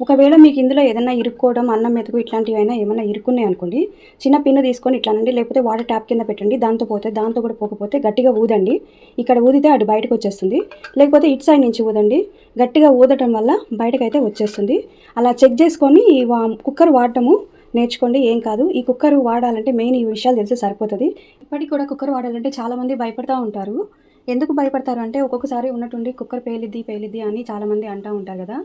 ఒకవేళ మీకు ఇందులో ఏదైనా ఇరుక్కోవడం అన్నం మెతుకు ఇట్లాంటివి అయినా ఏమైనా ఇరుక్కున్నాయి అనుకోండి చిన్న పిన్ను తీసుకొని ఇట్లానండి లేకపోతే వాటర్ ట్యాప్ కింద పెట్టండి దాంతో పోతే దాంతో కూడా పోకపోతే గట్టిగా ఊదండి. ఇక్కడ ఊదితే అటు బయటకు వచ్చేస్తుంది. లేకపోతే ఇటు సైడ్ నుంచి ఊదండి. గట్టిగా ఊదటం వల్ల బయటకైతే వచ్చేస్తుంది. అలా చెక్ చేసుకొని ఈ వా- కుక్కర్ వాడటము నేర్చుకోండి. ఏం కాదు. ఈ కుక్కర్ వాడాలంటే మెయిన్ ఈ విషయాలు తెలిసి సరిపోతుంది. ఇప్పటికి కూడా కుక్కర్ వాడాలంటే చాలామంది భయపడుతూ ఉంటారు. ఎందుకు భయపడతారు అంటే ఒక్కొక్కసారి ఉన్నట్టుండి కుక్కర్ పేలిద్ది పేలిద్ది అని చాలామంది అంటూ ఉంటారు కదా.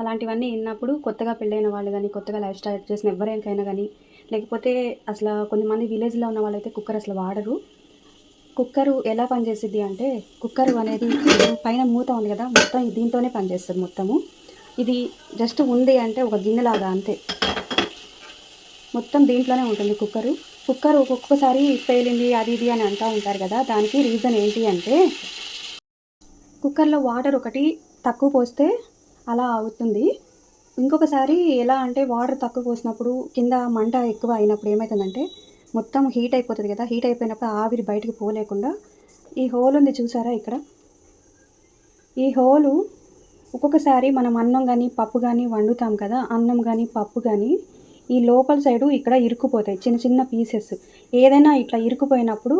అలాంటివన్నీ విన్నప్పుడు కొత్తగా పెళ్ళైన వాళ్ళు కానీ కొత్తగా లైఫ్ స్టార్ట్ చేసిన ఎవరికైనా కానీ లేకపోతే అసలు కొంతమంది విలేజ్లో ఉన్న వాళ్ళైతే కుక్కర్ అసలు వాడరు. కుక్కరు ఎలా పనిచేసిద్ది అంటే కుక్కర్ అనేది పైన మూత ఉంది కదా మొత్తం దీంతోనే పనిచేస్తుంది మొత్తము. ఇది జస్ట్ ఉంది అంటే ఒక గిన్నెలాగా అంతే. మొత్తం దీంట్లోనే ఉంటుంది కుక్కరు. కుక్కర్ ఒక్కొక్కసారి పేలింది అది ఇది అని అంటూ ఉంటారు కదా దానికి రీజన్ ఏంటి అంటే కుక్కర్లో వాటర్ ఒకటి తక్కువ పోస్తే అలా అవుతుంది. ఇంకొకసారి ఎలా అంటే వాటర్ తక్కువ పోసినప్పుడు కింద మంట ఎక్కువ అయినప్పుడు ఏమవుతుందంటే మొత్తం హీట్ అయిపోతుంది కదా హీట్ అయిపోయినప్పుడు ఆవిరి బయటికి పోలేకుండా ఈ హోల్ ఉంది చూసారా ఇక్కడ? ఈ హోలు ఒక్కొక్కసారి మనం అన్నం కానీ పప్పు కానీ వండుతాం కదా అన్నం కానీ పప్పు కానీ ఈ లోపల సైడు ఇక్కడ ఇరుక్కుపోతాయి చిన్న చిన్న పీసెస్. ఏదైనా ఇట్లా ఇరుక్కుపోయినప్పుడు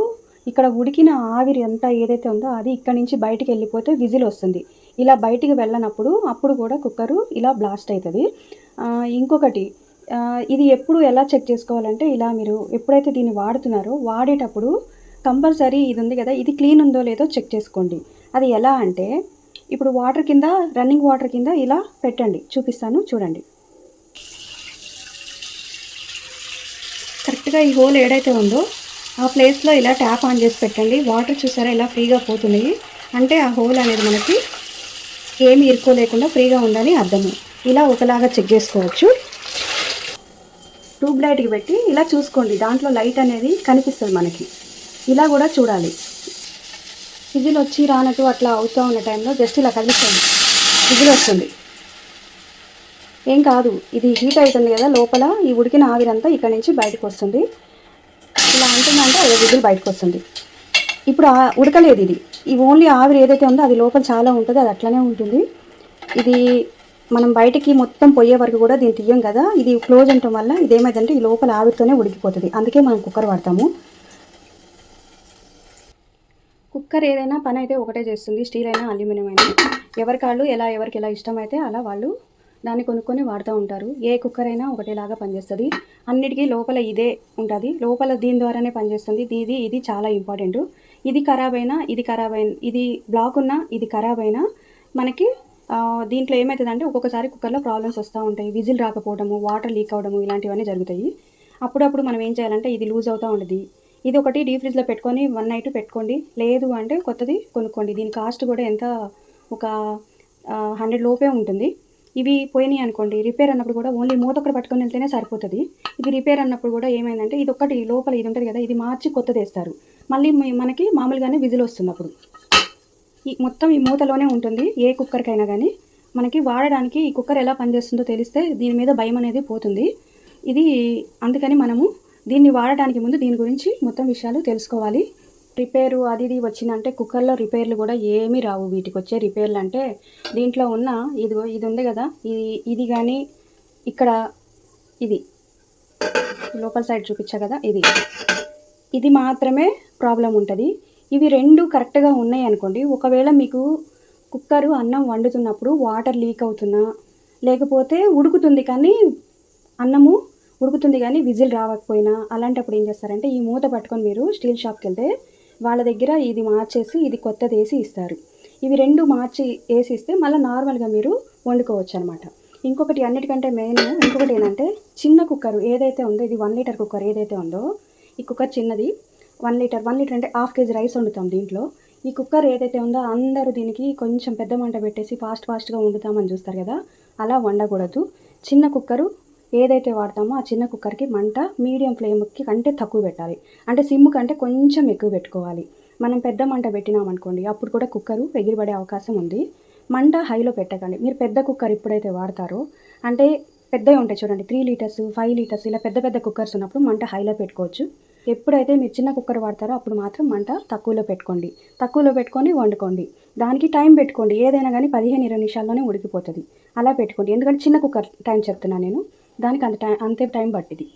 ఇక్కడ ఉడికిన ఆవిరి అంతా ఏదైతే ఉందో అది ఇక్కడ నుంచి బయటికి వెళ్ళిపోతే విజిల్ వస్తుంది. ఇలా బయటికి వెళ్ళనప్పుడు అప్పుడు కూడా కుక్కరు ఇలా బ్లాస్ట్ అవుతుంది ఇంకొకటి ఇది ఎప్పుడు ఎలా చెక్ చేసుకోవాలంటే ఇలా మీరు ఎప్పుడైతే దీన్ని వాడుతున్నారో వాడేటప్పుడు కంపల్సరీ ఇది ఉంది కదా ఇది క్లీన్ ఉందో లేదో చెక్ చేసుకోండి. అది ఎలా అంటే ఇప్పుడు వాటర్ కింద రన్నింగ్ వాటర్ కింద ఇలా పెట్టండి. చూపిస్తాను చూడండి. కరెక్ట్గా ఈ హోల్ ఏడైతే ఉందో ఆ ప్లేస్లో ఇలా ట్యాప్ ఆన్ చేసి పెట్టండి. వాటర్ చూసారా ఇలా ఫ్రీగా పోతున్నాయి అంటే ఆ హోల్ అనేది మనకి ఏమి ఇరుక్కోలేకుండా ఫ్రీగా ఉందని అర్థము. ఇలా ఒకలాగా చెక్ చేసుకోవచ్చు. ట్యూబ్ లైట్కి పెట్టి ఇలా చూసుకోండి. దాంట్లో లైట్ అనేది కనిపిస్తుంది మనకి. ఇలా కూడా చూడాలి. విజిల్ వచ్చి రానట్టు అట్లా అవుతూ ఉన్న టైంలో జస్ట్ ఇలా కదిలించండి విజిల్ వస్తుంది. ఏం కాదు. ఇది హీట్ అవుతుంది కదా లోపల ఈ ఉడికిన ఆవిరంతా ఇక్కడ నుంచి బయటకు వస్తుంది. ఇలా అంటుందంటే అదే విజిల్ బయటకు వస్తుంది. ఇప్పుడు ఆ ఉడకలేదు ఇది. ఈ ఓన్లీ ఆవిరి ఏదైతే ఉందో అది లోపల చాలా ఉంటుంది అది అట్లనే ఉంటుంది. ఇది మనం బయటికి మొత్తం పోయే వరకు కూడా దీన్ని తీయం కదా. ఇది క్లోజ్ ఉండటం వల్ల ఇదేమైందంటే ఈ లోపల ఆవిరితోనే ఉడికిపోతుంది. అందుకే మనం కుక్కర్ వాడతాము. కుక్కర్ ఏదైనా పని అయితే ఒకటే చేస్తుంది. స్టీల్ అయినా అల్యూమినియం అయినా. ఎవరి కాళ్ళు ఎలా ఎవరికి ఎలా ఇష్టమైతే అలా వాళ్ళు దాన్ని కొనుక్కొని వాడుతూ ఉంటారు. ఏ కుక్కర్ అయినా ఒకటేలాగా పనిచేస్తుంది. అన్నిటికీ లోపల ఇదే ఉంటుంది. లోపల దీని ద్వారానే పనిచేస్తుంది. ఇది ఇది చాలా ఇంపార్టెంట్. ఇది ఖరాబ్ అయినా ఇది ఖరాబ్ అయిన ఇది బ్లాక్ ఉన్నా ఇది ఖరాబ్ అయినా మనకి దీంట్లో ఏమవుతుందంటే ఒక్కొక్కసారి కుక్కర్లో ప్రాబ్లమ్స్ వస్తూ ఉంటాయి. విజిల్ రాకపోవడము వాటర్ లీక్ అవ్వడము ఇలాంటివన్నీ జరుగుతాయి. అప్పుడప్పుడు మనం ఏం చేయాలంటే ఇది లూజ్ అవుతూ ఉంటుంది. ఇది ఒకటి డీ ఫ్రిడ్జ్లో పెట్టుకొని వన్ నైట్ పెట్టుకోండి. లేదు అంటే కొత్తది కొనుక్కోండి. దీని కాస్ట్ కూడా ఎంత? ఒక హండ్రెడ్ లోపే ఉంటుంది. ఇవి పోయినాయి అనుకోండి రిపేర్ అన్నప్పుడు కూడా ఓన్లీ మూత ఒకటి పట్టుకొని వెళ్తేనే సరిపోతుంది. ఇది రిపేర్ అన్నప్పుడు కూడా ఏమైందంటే ఇది ఒక్కటి లోపల ఇది ఉంటుంది కదా ఇది మార్చి కొత్తది వేస్తారు. మళ్ళీ మనకి మామూలుగానే విజిల్ వస్తుంది అప్పుడు. ఈ మొత్తం ఈ మూతలోనే ఉంటుంది ఏ కుక్కర్కైనా కానీ మనకి వాడడానికి ఈ కుక్కర్ ఎలా పనిచేస్తుందో తెలిస్తే దీని మీద భయం అనేది పోతుంది. ఇది అందుకని మనము దీన్ని వాడటానికి ముందు దీని గురించి మొత్తం విషయాలు తెలుసుకోవాలి. రిపేరు అది ఇది వచ్చిందంటే కుక్కర్లో రిపేర్లు కూడా ఏమీ రావు. వీటికి వచ్చే రిపేర్లు అంటే దీంట్లో ఉన్న ఇది ఇది ఉంది కదా ఇది ఇది కానీ ఇక్కడ ఇది. లోపల సైడ్ చూపించా కదా ఇది. ఇది మాత్రమే ప్రాబ్లం ఉంటుంది. ఇవి రెండు కరెక్ట్గా ఉన్నాయి అనుకోండి. ఒకవేళ మీకు కుక్కరు అన్నం వండుతున్నప్పుడు వాటర్ లీక్ అవుతున్నా లేకపోతే ఉడుకుతుంది కానీ అన్నము ఉడుకుతుంది కానీ విజిల్ రావకపోయినా అలాంటప్పుడు ఏం చేస్తారంటే ఈ మూత పట్టుకొని మీరు స్టీల్ షాప్కి వెళ్తే వాళ్ళ దగ్గర ఇది మార్చేసి ఇది కొత్తది వేసి ఇస్తారు. ఇవి రెండు మార్చి వేసి ఇస్తే మళ్ళీ నార్మల్గా మీరు వండుకోవచ్చు అనమాట ఇంకొకటి అన్నిటికంటే మెయిన్ ఇంకొకటి ఏంటంటే చిన్న కుక్కర్ ఏదైతే ఉందో ఇది వన్ లీటర్ కుక్కర్ ఏదైతే ఉందో ఈ కుక్కర్ చిన్నది వన్ లీటర్ వన్ లీటర్ అంటే హాఫ్ కేజీ రైస్ వండుతాం దీంట్లో. ఈ కుక్కర్ ఏదైతే ఉందో అందరూ దీనికి కొంచెం పెద్ద మంట పెట్టేసి ఫాస్ట్ ఫాస్ట్గా వండుతామని చూస్తారు కదా అలా వండకూడదు. చిన్న కుక్కరు ఏదైతే వాడతామో ఆ చిన్న కుక్కర్కి మంట మీడియం ఫ్లేమ్కి కంటే తక్కువ పెట్టాలి. అంటే సిమ్ కంటే కొంచెం ఎక్కువ పెట్టుకోవాలి. మనం పెద్ద మంట పెట్టినామనుకోండి అప్పుడు కూడా కుక్కరు ఎగిరిపడే అవకాశం ఉంది. మంట హైలో పెట్టకండి. మీరు పెద్ద కుక్కర్ ఎప్పుడైతే వాడతారో అంటే పెద్దవి ఉంటాయి చూడండి త్రీ లీటర్స్ ఫైవ్ లీటర్స్ ఇలా పెద్ద పెద్ద కుక్కర్స్ ఉన్నప్పుడు మంట హైలో పెట్టుకోవచ్చు. ఎప్పుడైతే మీరు చిన్న కుక్కర్ వాడతారో అప్పుడు మాత్రం మంట తక్కువలో పెట్టుకోండి. తక్కువలో పెట్టుకొని వండుకోండి. దానికి టైం పెట్టుకోండి. ఏదైనా కానీ పదిహేను ఇరవై నిమిషాల్లోనే ఉడికిపోతుంది. అలా పెట్టుకోండి. ఎందుకంటే చిన్న కుక్కర్ టైం చెప్తున్నాను నేను. దానికి అంత టైం అంతే టైం పట్టింది.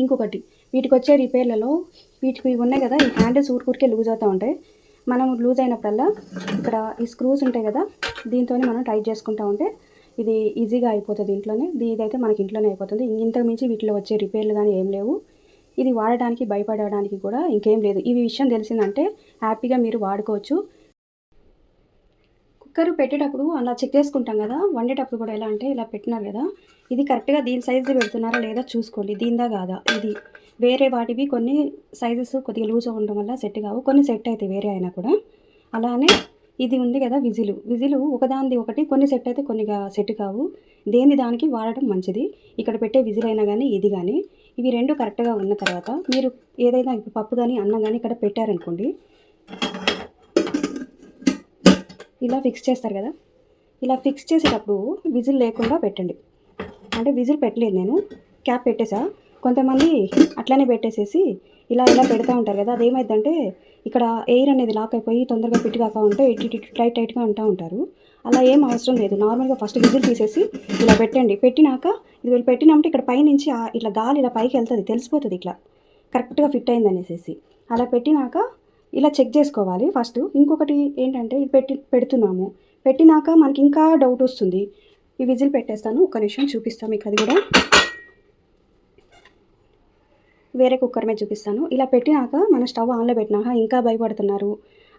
ఇంకొకటి వీటికి వచ్చే రిపేర్లలో వీటికి ఇవి ఉన్నాయి కదా ఈ హ్యాండిల్స్ ఊరికూరికే లూజ్ అవుతూ ఉంటాయి. మనం లూజ్ అయినప్పుడల్లా ఇక్కడ ఈ స్క్రూస్ ఉంటాయి కదా దీంతోనే మనం టైట్ చేసుకుంటూ ఉంటే ఇది ఈజీగా అయిపోతుంది ఇంట్లోనే. ఇదైతే మనకి ఇంట్లోనే అయిపోతుంది. ఇంతకు మించి వీటిలో వచ్చే రిపేర్లు కానీ ఏం లేవు. ఇది వాడడానికి భయపడడానికి కూడా ఇంకేం లేదు. ఈ విషయం తెలిసిందంటే హ్యాపీగా మీరు వాడుకోవచ్చు. కుక్కర్ పెట్టేటప్పుడు అలా చెక్ చేసుకుంటాం కదా వండేటప్పుడు కూడా ఎలా అంటే ఇలా పెట్టినారు కదా ఇది కరెక్ట్గా దీని సైజు పెడుతున్నారా లేదా చూసుకోండి. దీందా కాదా? ఇది వేరే వాటివి కొన్ని సైజెస్ కొద్దిగా లూజ్గా ఉండడం వల్ల సెట్ కావు. కొన్ని సెట్ అవుతాయి వేరే అయినా కూడా. అలానే ఇది ఉంది కదా విజిలు. విజిలు ఒకదానిది ఒకటి కొన్ని సెట్ అయితే కొన్ని సెట్ కావు. దేని దానికి వాడటం మంచిది. ఇక్కడ పెట్టే విజిల్ అయినా కానీ ఇది కానీ ఇవి రెండు కరెక్ట్గా ఉన్న తర్వాత మీరు ఏదైనా ఇప్పుడు పప్పు కానీ అన్నం కానీ ఇక్కడ పెట్టారనుకోండి. ఇలా ఫిక్స్ చేస్తారు కదా. ఇలా ఫిక్స్ చేసేటప్పుడు విజిల్ లేకుండా పెట్టండి. అంటే విజిల్ పెట్టలేదు నేను. క్యాప్ పెట్టేసా. కొంతమంది అట్లనే పెట్టేసేసి ఇలా ఇలా పెడతా ఉంటారు కదా అదేమైందంటే ఇక్కడ ఎయిర్ అనేది లాక్ అయిపోయి తొందరగా ఫిట్ కాక ఉంటే ఇటు ఇటు టైట్ టైట్గా అంటూ ఉంటారు. అలా ఏం అవసరం లేదు. నార్మల్గా ఫస్ట్ విజిల్ తీసేసి ఇలా పెట్టండి. పెట్టినాక ఇది వీళ్ళు పెట్టినామంటే ఇక్కడ పైనుంచి ఇట్లా గాలి ఇలా పైకి వెళ్తుంది తెలిసిపోతుంది ఇట్లా. కరెక్ట్గా ఫిట్ అయింది అనేసి అలా పెట్టినాక ఇలా చెక్ చేసుకోవాలి ఫస్ట్. ఇంకొకటి ఏంటంటే ఇది పెట్టి పెడుతున్నాము. పెట్టినాక మనకి ఇంకా డౌట్ వస్తుంది. ఈ విజిల్ పెట్టేస్తాను. ఒక నిమిషం చూపిస్తాను మీకు అది కూడా. వేరే కుక్కర్ మీద చూపిస్తాను. ఇలా పెట్టినాక మన స్టవ్ ఆన్లో పెట్టినాక ఇంకా భయపడుతున్నారు.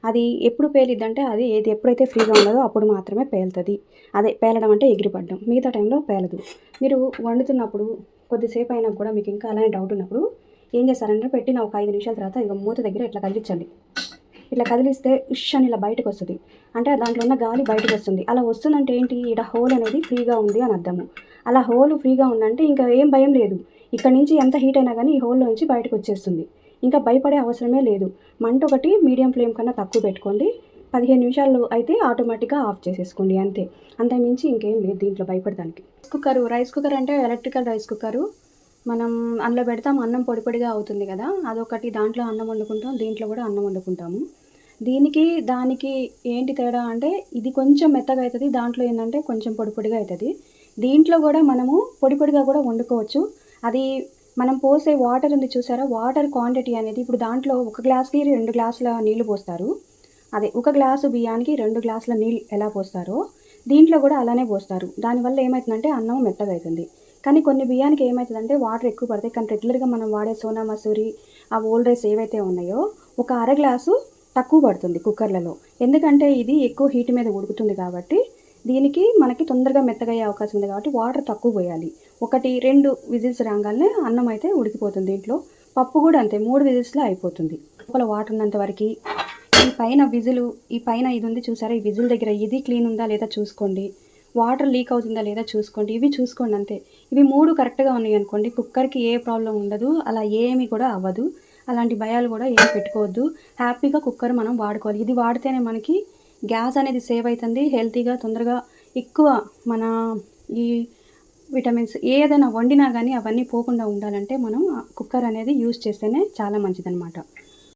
అది ఎప్పుడు పేలిద్దంటే అది ఏది ఎప్పుడైతే ఫ్రీగా ఉండదో అప్పుడు మాత్రమే పేలుతుంది. అదే పేలడం అంటే ఎగిరిపడడం. మిగతా టైంలో పేలదు. మీరు వండుతున్నప్పుడు కొద్దిసేపు అయినా కూడా మీకు ఇంకా అలానే డౌట్ ఉన్నప్పుడు ఏం చేస్తారంటే పెట్టిన ఒక ఐదు నిమిషాల తర్వాత ఇక మూత దగ్గర ఇట్లా కదిలించండి ఇట్లా కదిలిస్తే ఉష్ అని ఇలా బయటకు వస్తుంది. అంటే దాంట్లో ఉన్న గాలి బయటకు వస్తుంది. అలా వస్తుందంటే ఏంటి? ఇక్కడ హోల్ అనేది ఫ్రీగా ఉంది అని అర్థము. అలా హోల్ ఫ్రీగా ఉందంటే ఇంకా ఏం భయం లేదు. ఇక్కడ నుంచి ఎంత హీట్ అయినా కానీ ఈ హోల్లో నుంచి బయటకు వచ్చేస్తుంది. ఇంకా భయపడే అవసరమే లేదు. మంట ఒకటి మీడియం ఫ్లేమ్ కన్నా తక్కువ పెట్టుకోండి. పదిహేను నిమిషాలు అయితే ఆటోమేటిక్గా ఆఫ్ చేసేసుకోండి. అంతే. అంత మించి ఇంకేం లేదు దీంట్లో భయపడడానికి. కుక్కర్ రైస్ కుక్కర్ అంటే ఎలక్ట్రికల్ రైస్ కుక్కరు మనం అందులో పెడతాం అన్నం పొడి పొడిగా అవుతుంది కదా. అదొకటి దాంట్లో అన్నం వండుకుంటాం దీంట్లో కూడా అన్నం వండుకుంటాము. దీనికి దానికి ఏంటి తేడా అంటే ఇది కొంచెం మెత్తగా అవుతుంది దాంట్లో ఏంటంటే కొంచెం పొడి పొడిగా అవుతుంది దీంట్లో కూడా మనము పొడి పొడిగా కూడా వండుకోవచ్చు. అది మనం పోసే వాటర్ ఉంది చూసారా? వాటర్ క్వాంటిటీ అనేది ఇప్పుడు దాంట్లో ఒక గ్లాస్కి రెండు గ్లాసుల నీళ్ళు పోస్తారు. అదే ఒక గ్లాసు బియ్యానికి రెండు గ్లాసుల నీళ్ళు ఎలా పోస్తారో దీంట్లో కూడా అలానే పోస్తారు. దానివల్ల ఏమవుతుందంటే అన్నం మెత్తగా అవుతుంది కానీ కొన్ని బియ్యానికి ఏమవుతుందంటే వాటర్ ఎక్కువ పడతాయి. కానీ రెగ్యులర్గా మనం వాడే సోనా మసూరి ఆ ఓల్డ్ రైస్ ఏవైతే ఉన్నాయో ఒక అర గ్లాసు తక్కువ పడుతుంది కుక్కర్లలో. ఎందుకంటే ఇది ఎక్కువ హీట్ మీద ఉడుకుతుంది కాబట్టి దీనికి మనకి తొందరగా మెత్తగయ్యే అవకాశం ఉంది కాబట్టి వాటర్ తక్కువ పోయాలి. ఒకటి రెండు విజిల్స్ రాగానే అన్నం అయితే ఉడికిపోతుంది దీంట్లో. పప్పు కూడా అంతే మూడు విజిల్స్లో అయిపోతుంది. లోపల వాటర్ ఉన్నంత వరకు ఈ పైన విజిల్ ఈ పైన ఇది ఉంది చూసారా? ఈ విజిల్ దగ్గర ఇది క్లీన్ ఉందా లేదా చూసుకోండి. వాటర్ లీక్ అవుతుందా లేదా చూసుకోండి. ఇవి చూసుకోండి అంతే. ఇవి మూడు కరెక్ట్గా ఉన్నాయి అనుకోండి కుక్కర్కి ఏ ప్రాబ్లం ఉండదు అలా ఏమి కూడా అవ్వదు. అలాంటి భయాలు కూడా ఏం పెట్టుకోవద్దు. హ్యాపీగా కుక్కర్ మనం వాడుకోవాలి. ఇది వాడితేనే మనకి గ్యాస్ అనేది సేవ్ అవుతుంది హెల్తీగా తొందరగా ఎక్కువ మన ఈ విటమిన్స్ ఏదైనా వండినా కానీ అవన్నీ పోకుండా ఉండాలంటే మనం కుక్కర్ అనేది యూజ్ చేస్తేనే చాలా మంచిదన్నమాట.